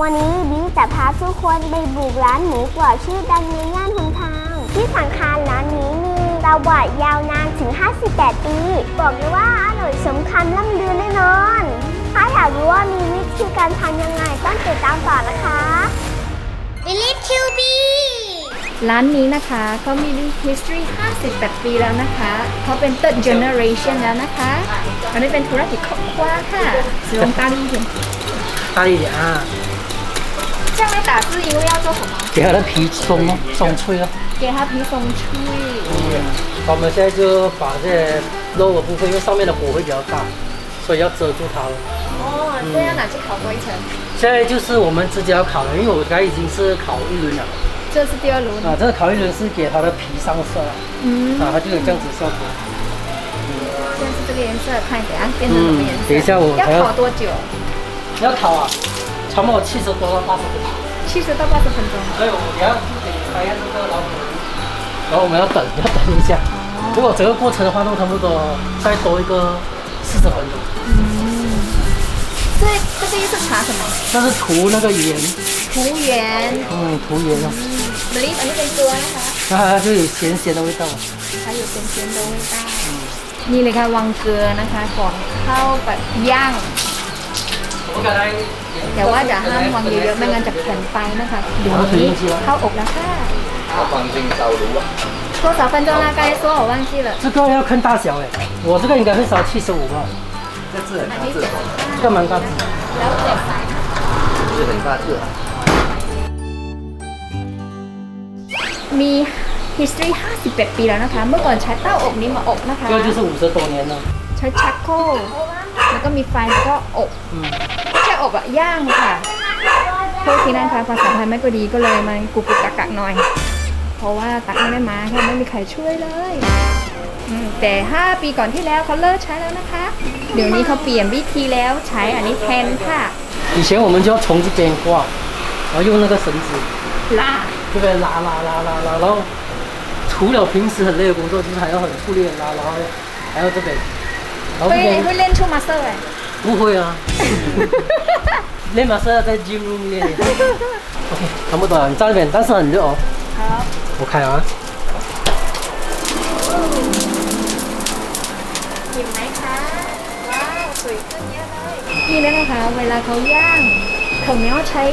วันนี้บีจะพาทุกคนไปบุกร้านหมูกรอบชื่อดังในย่านหนทาง ที่สำคัญร้านนี้มีประวัติยาวนานถึง 58 ปี บอกเลยว่าอร่อยสมคำล่ำลือแน่นอน ถ้าอยากรู้ว่ามีวิธีการทำยังไงต้องติดตามต่อนะคะวิลลี่คิวบีร้านนี้นะคะก็มี history 58 ปีแล้วนะคะเขาเป็น third generation แล้วนะคะอันนี้เป็นธุรกิจครอบครัวค่ะลงตาดีเห็นตาดีอะ 这样来打字因为要做什么？给它的皮松哦，松脆哦。给它皮松脆。我们现在就把这肉的部分，因为上面的火会比较大，所以要遮住它了。哦这样拿去烤多一层。现在就是我们直接要烤了，因为我刚才已经是烤一轮了。这是第二轮。啊，这个烤一轮是给它的皮上色。啊，嗯。啊，它就有这样子效果。现在是这个颜色看等下变成什么颜色？嗯等一下我要烤多久？要烤啊，差不多七十多到八十分钟。七十到八十分钟所以我们要给你拆下这个老虎，然后我们要等，要等一下。如果整个过程的话，都差不多再多一个四十分钟。这这个又是茶什么这是涂那个盐，图圆嗯，涂盐哦， believe อันนี้เป็นตัวนะคะ 那它就有咸咸的味道。还有เป็นเซียนโดเวต้านี่เลยค่ะวางเกลือนะคะก่อนเข้าไปย่าง 我刚才 แต่ว่าจะห้ามวางเยอะๆไม่งั้นจะแข็งไปนะคะเดี๋ยวนี้เข้าอบแล้วค่ะ 它放进烧炉啊。多少分钟啦？刚才说我忘记了。这个要看大小哎，我这个应该会烧七十五吧，这字很大字，这个蛮大只。 แล้วแต่ไซส์ 字很大字。มี history 58 ปีแล้วนะคะ เมื่อก่อนใช้เต้าอบนี้มาอบนะคะ 这个就是五十多年了， ใช้ชักโครกแล้วก็มีไฟแล้วก็อบ 嗯， ไม่ใช่ อบอะย่างค่ะโทษทีนะคะภาษาไทยไม่ก็ดีก็เลยมันกุกกุกกักกักหน่อย เพราะว่าตักไม่ได้มาแค่ไม่มีใครช่วยเลยอืมแต่ 5 ปีก่อนที่แล้วเขาเลิกใช้แล้วนะคะ เดี๋ยวนี้เขาเปลี่ยนวิธีแล้วใช้อันนี้แทนค่ะ 以前我们就要从这边挂，然后用那个绳子 ล่า 这边拉拉拉拉拉，然后除了平时很累的工作，就是还要很复力的拉，然后还要这边，然后这 เฮ้ย 누구 야? 내 마사야 다 지금 예. 오케이 아무도 안 짧은 단서 안 려. ครับโอเคอะกินไหมคะว้าวสวยขึ้นเยอะเลยนี่นะคะ เวลาเขาย่างเขาเนี้ยใช้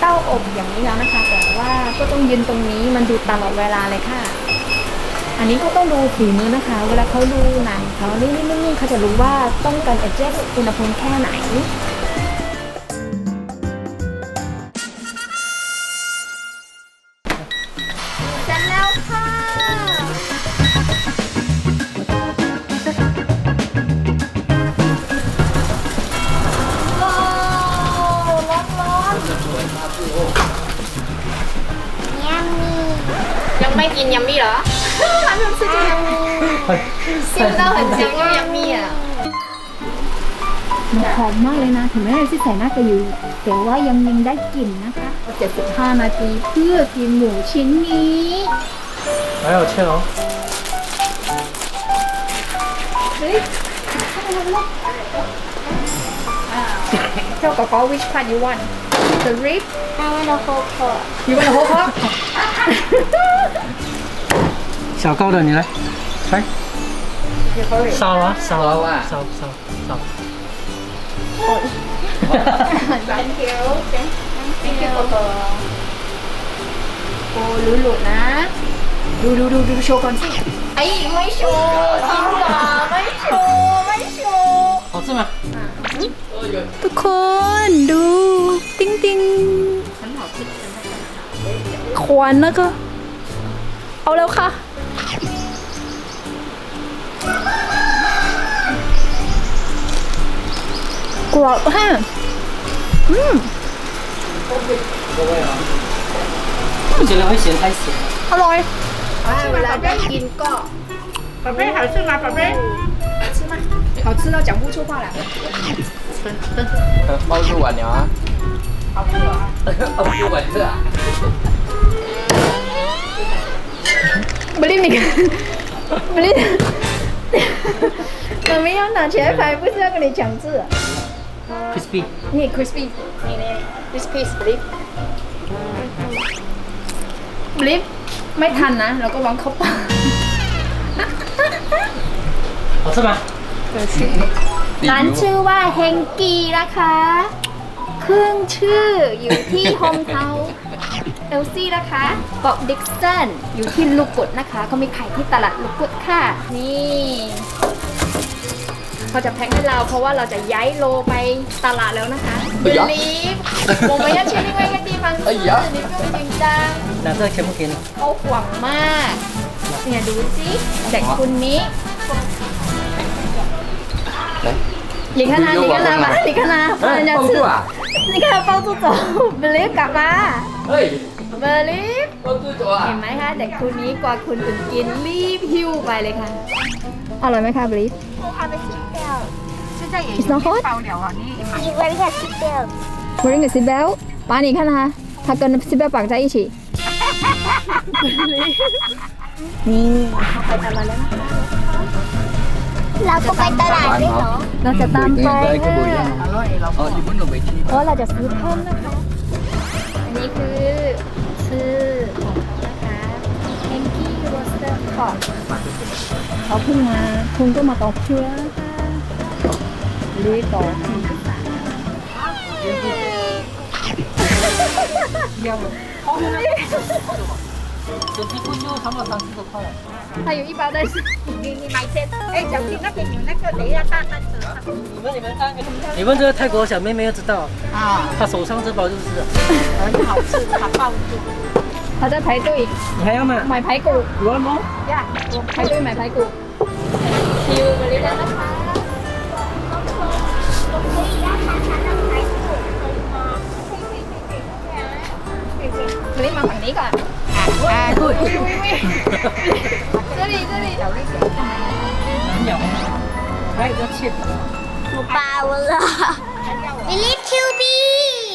เต้าอบอย่างนี้แล้วนะคะ แต่ว่าก็ต้องยืนตรงนี้มันดูตลอดเวลาเลยค่ะ อันนี้ก็ต้องดูฝีมือนะคะ เวลาเขาดูหนังเขานี่นี่นี่เขาจะรู้ว่าต้องการ adjust อุณหภูมิแค่ไหนเสร็จแล้วค่ะร้อนๆยัมียังไม่กินยัมมี่เหรอ 吃不到很香又ยัมมี่อ่ะหอมมากเลยนะ ถึงแม้เราจะใส่หน้ากระยูแต่ว่ายังยังได้กลิ่นนะคะ75 นาทีเพื่อกินหมูชิ้นนี้ 还有券哦。 เฮ้ยเจ้ากอกอ which part you want the rib I want a whole pot you want the whole pork 小高的你来， ใช่ที่เขาเรียกซาวะซาวะซาวซาวซาวโอ้ย thank you thank you โอ้รู้หลุดนะ ดูดูดูดูโชว์ก่อนสิไอ้ไม่โชว์จริงเหรอไม่โชว์ไม่โชว์เอาขึ้มาทุกคนดู ติ้งติ้งขวานแล้วก็ เอาแล้วค่ะ กรอบค่ะอืม 我觉得会咸太咸。 อร่อยเวลาได้กินก็ 宝贝，好吃吗？宝贝，吃吗好吃到讲不出话来包住碗了啊！包住碗了啊！不吝那个不吝妈咪要拿起来拍不是要跟你抢字 คริสปี้นี่คริสปี้นี่นี่คริสปี้บลิฟบลิฟไม่ทันนะ เราก็วางเข้าปากเอาซะมาร้านชื่อว่าเฮงกีนะคะ เครื่องชื่ออยู่ที่โฮมเทาเอลซี่นะคะบอกดิกสันอยู่ที่ลูกกดนะคะเขามีขายที่ตลาดลูกกดค่ะ นี่ เขาจะแพ็คให้เราเพราะว่าเราจะย้ายโลไปตลาดแล้วนะคะเบลลีฟโมเมนต์ชิลลิ่งไว้กันดีฟังเออนี่ก็จริงจังนาเตอร์เชมกินเขาห่วงมากเนี่ยดูสิแต่คุณนี้ลิงคนาลิงนามาลิงคนาเออเนี่ยชื่อลิงคนาเฝ้าตุ๊กตาบลลีฟกลับมาเฮ้ย เบอร์ลิฟเห็นไหมคะเด็กคนนี้กว่าคุณถึงกินรีบหิ้วไปเลยค่ะอร่อยไหมคะเบอร์ลิฟ It's not hot wearing a seatbelt ปานี่ค่ะนะคะถ้าเกิน seatbelt ปากใจอีฉีนี่เขาไปทำอะไรนะคเราก็ไปตลาดด้วยเหรอ เราจะตามไปค่ะ เพราะเราจะซื้อเพิ่มนะคะ อันนี้คือ Roaster Pot เขาเพิ่งมาคุณก็มาต่อคิวแล้วนะคะลุยต่อคิวที่สาม整批贵就差不多三四十块了。还有一包在你你买些，哎，小弟那边有那个雷亚大三折你们你们看，你问这个泰国小妹妹就知道，啊，她手上这包就是的。很好吃，它爆住。 เขาจะ排队你还要吗？ 买排骨 有了吗？呀，排队买排骨คิวไปเลยแล้วนะคะ 可以让他尝到排骨，可以吗？ วันนี้มาฝั่งนี้ก่อน 哎，对，这里这里难咬。还有个切。我饱了。Believe to be。